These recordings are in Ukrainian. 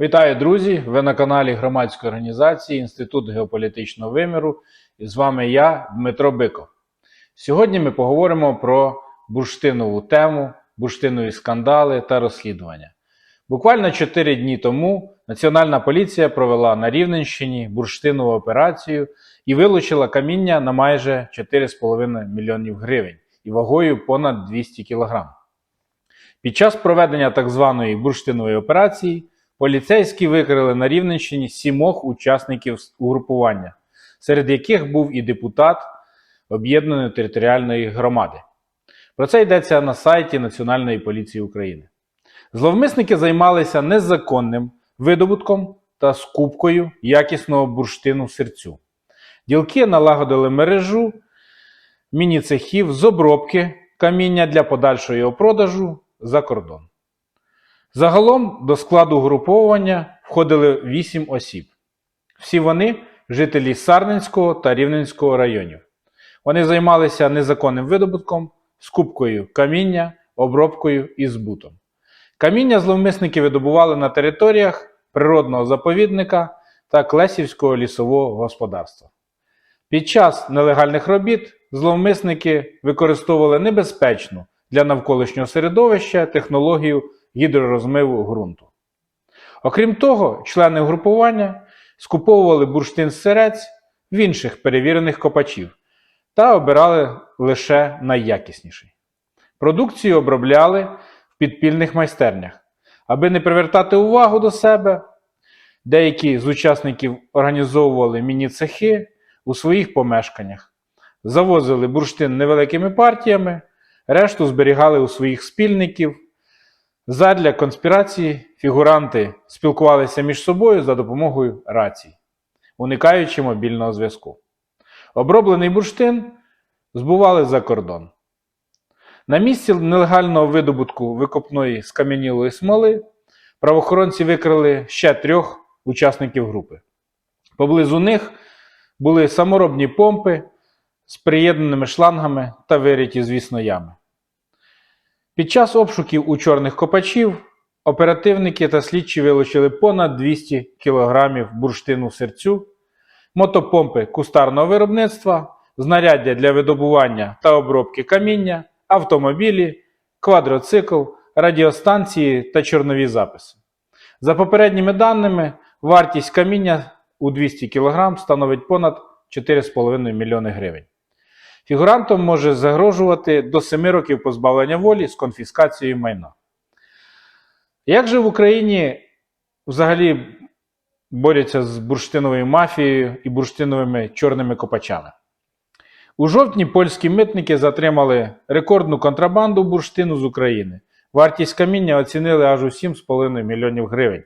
Вітаю, друзі! Ви на каналі громадської організації Інститут геополітичного виміру. І з вами я, Дмитро Биков. Сьогодні ми поговоримо про бурштинову тему, бурштинові скандали та розслідування. Буквально 4 дні тому Національна поліція провела на Рівненщині бурштинову операцію і вилучила каміння на майже 4,5 мільйонів гривень і вагою понад 200 кг. Під час проведення так званої бурштинової операції поліцейські викрили на Рівненщині сімох учасників угрупування, серед яких був і депутат Об'єднаної територіальної громади. Про це йдеться на сайті Національної поліції України. Зловмисники займалися незаконним видобутком та скупкою якісного бурштину серцю. Ділки налагодили мережу міні-цехів з обробки каміння для подальшого його продажу за кордон. Загалом до складу груповання входили 8 осіб. Всі вони жителі Сарненського та Рівненського районів. Вони займалися незаконним видобутком, скупкою каміння, обробкою і збутом. Каміння зловмисники видобували на територіях природного заповідника та Клесівського лісового господарства. Під час нелегальних робіт зловмисники використовували небезпечну для навколишнього середовища технологію гідророзмиву ґрунту. Окрім того, члени групування скуповували бурштин-сирець в інших перевірених копачів та обирали лише найякісніший. Продукцію обробляли в підпільних майстернях, аби не привертати увагу до себе. Деякі з учасників організовували міні-цехи у своїх помешканнях, завозили бурштин невеликими партіями, решту зберігали у своїх спільників. Задля конспірації фігуранти спілкувалися між собою за допомогою рацій, уникаючи мобільного зв'язку. Оброблений бурштин збували за кордон. На місці нелегального видобутку викопної скам'янілої смоли правоохоронці викрили ще трьох учасників групи. Поблизу них були саморобні помпи з приєднаними шлангами та вириті, звісно, ями. Під час обшуків у чорних копачів оперативники та слідчі вилучили понад 200 кг бурштину серцю, мотопомпи кустарного виробництва, знаряддя для видобування та обробки каміння, автомобілі, квадроцикл, радіостанції та чорнові записи. За попередніми даними, вартість каміння у 200 кг становить понад 4,5 мільйони гривень. Фігурантам може загрожувати до 7 років позбавлення волі з конфіскацією майна. Як же в Україні взагалі борються з бурштиновою мафією і бурштиновими чорними копачами? У жовтні польські митники затримали рекордну контрабанду бурштину з України. Вартість каміння оцінили аж у 7,5 мільйонів гривень.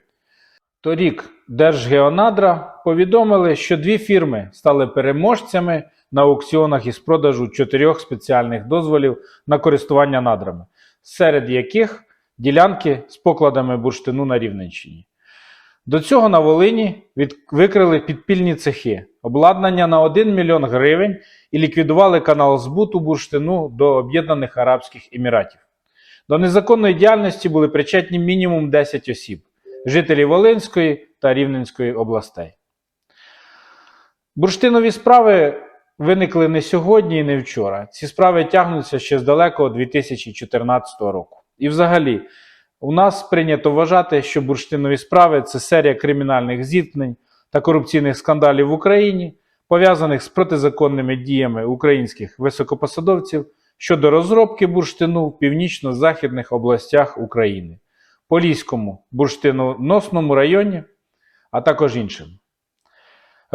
Торік Держгеонадра повідомили, що дві фірми стали переможцями на аукціонах із продажу чотирьох спеціальних дозволів на користування надрами, серед яких ділянки з покладами бурштину на Рівненщині. До цього на Волині від... викрили підпільні цехи, обладнання на 1 мільйон гривень і ліквідували канал збуту бурштину до Об'єднаних Арабських Еміратів. До незаконної діяльності були причетні мінімум 10 осіб, жителі Волинської та Рівненської областей. Бурштинові справи виникли не сьогодні і не вчора. Ці справи тягнуться ще з далекого 2014 року. І взагалі, у нас прийнято вважати, що бурштинові справи це серія кримінальних зіткнень та корупційних скандалів в Україні, пов'язаних з протизаконними діями українських високопосадовців щодо розробки бурштину в північно-західних областях України, Поліському бурштиноносному районі, а також іншим.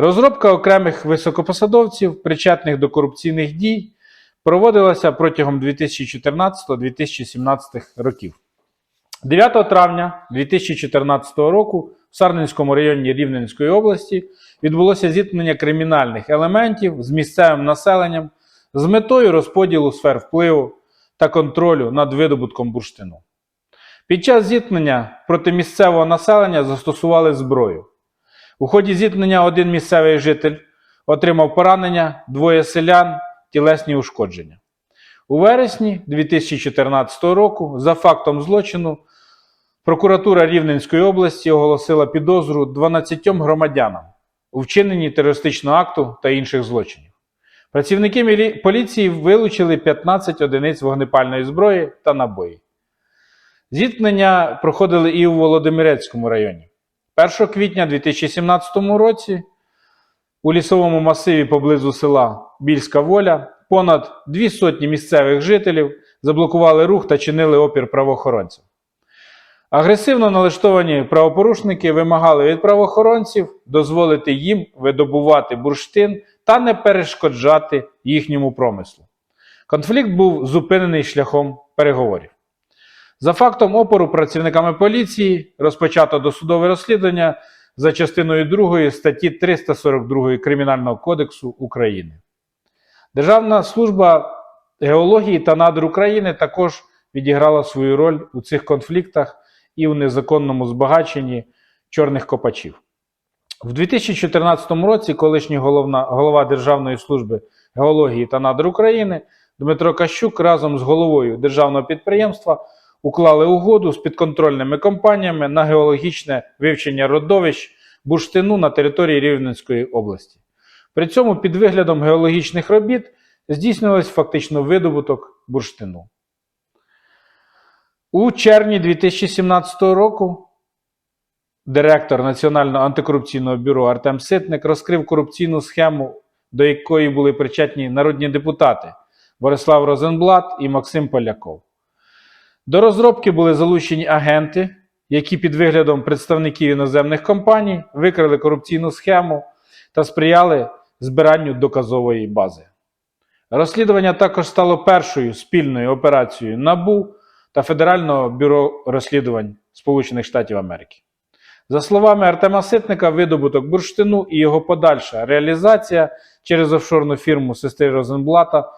Розробка окремих високопосадовців, причетних до корупційних дій, проводилася протягом 2014-2017 років. 9 травня 2014 року в Сарненському районі Рівненської області відбулося зіткнення кримінальних елементів з місцевим населенням з метою розподілу сфер впливу та контролю над видобутком бурштину. Під час зіткнення проти місцевого населення застосували зброю. У ході зіткнення один місцевий житель отримав поранення, двоє селян, тілесні ушкодження. У вересні 2014 року за фактом злочину Прокуратура Рівненської області оголосила підозру 12 громадянам у вчиненні терористичного акту та інших злочинів. Працівники поліції вилучили 15 одиниць вогнепальної зброї та набої. Зіткнення проходили і у Володимирецькому районі. 1 квітня 2017 році у лісовому масиві поблизу села Більська Воля понад дві сотні місцевих жителів заблокували рух та чинили опір правоохоронцям. Агресивно налаштовані правопорушники вимагали від правоохоронців дозволити їм видобувати бурштин та не перешкоджати їхньому промислу. Конфлікт був зупинений шляхом переговорів. За фактом опору працівниками поліції розпочато досудове розслідування за частиною 2 статті 342 Кримінального кодексу України. Державна служба геології та надр України також відіграла свою роль у цих конфліктах і у незаконному збагаченні чорних копачів. В 2014 році колишній головна, голова Державної служби геології та надр України Дмитро Кащук разом з головою державного підприємства уклали угоду з підконтрольними компаніями на геологічне вивчення родовищ бурштину на території Рівненської області. При цьому під виглядом геологічних робіт здійснювався фактично видобуток бурштину. У червні 2017 року директор Національного антикорупційного бюро Артем Ситник розкрив корупційну схему, до якої були причетні народні депутати Борислав Розенблат і Максим Поляков. До розробки були залучені агенти, які під виглядом представників іноземних компаній викрили корупційну схему та сприяли збиранню доказової бази. Розслідування також стало першою спільною операцією НАБУ та Федерального бюро розслідувань Сполучених Штатів Америки. За словами Артема Ситника, видобуток бурштину і його подальша реалізація через офшорну фірму сестри Розенблата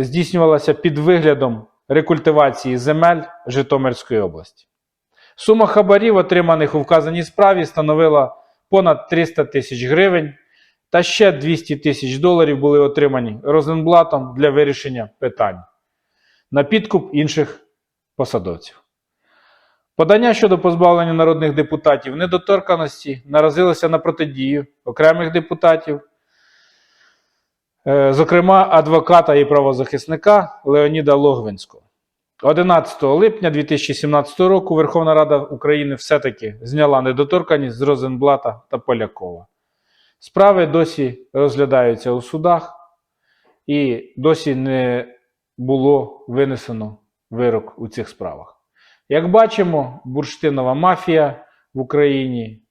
здійснювалася під виглядом рекультивації земель Житомирської області. Сума хабарів, отриманих у вказаній справі, становила понад 300 тисяч гривень, та ще 200 тисяч доларів були отримані Розенблатом для вирішення питань на підкуп інших посадовців. Подання щодо позбавлення народних депутатів недоторканості наразилося на протидію окремих депутатів, зокрема адвоката і правозахисника Леоніда Логвинського. 11 липня 2017 року Верховна Рада України все-таки зняла недоторканність з Розенблата та Полякова. Справи досі розглядаються у судах, і досі не було винесено вирок у цих справах. Як бачимо, бурштинова мафія в Україні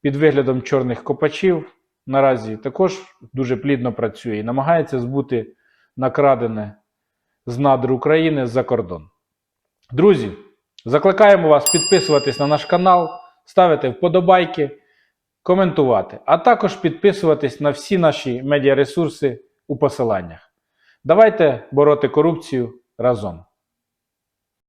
під виглядом чорних копачів наразі також дуже плідно працює і намагається збути накрадене з надр України за кордон. Друзі, закликаємо вас підписуватись на наш канал, ставити вподобайки, коментувати, а також підписуватись на всі наші медіаресурси у посиланнях. Давайте бороти корупцію разом.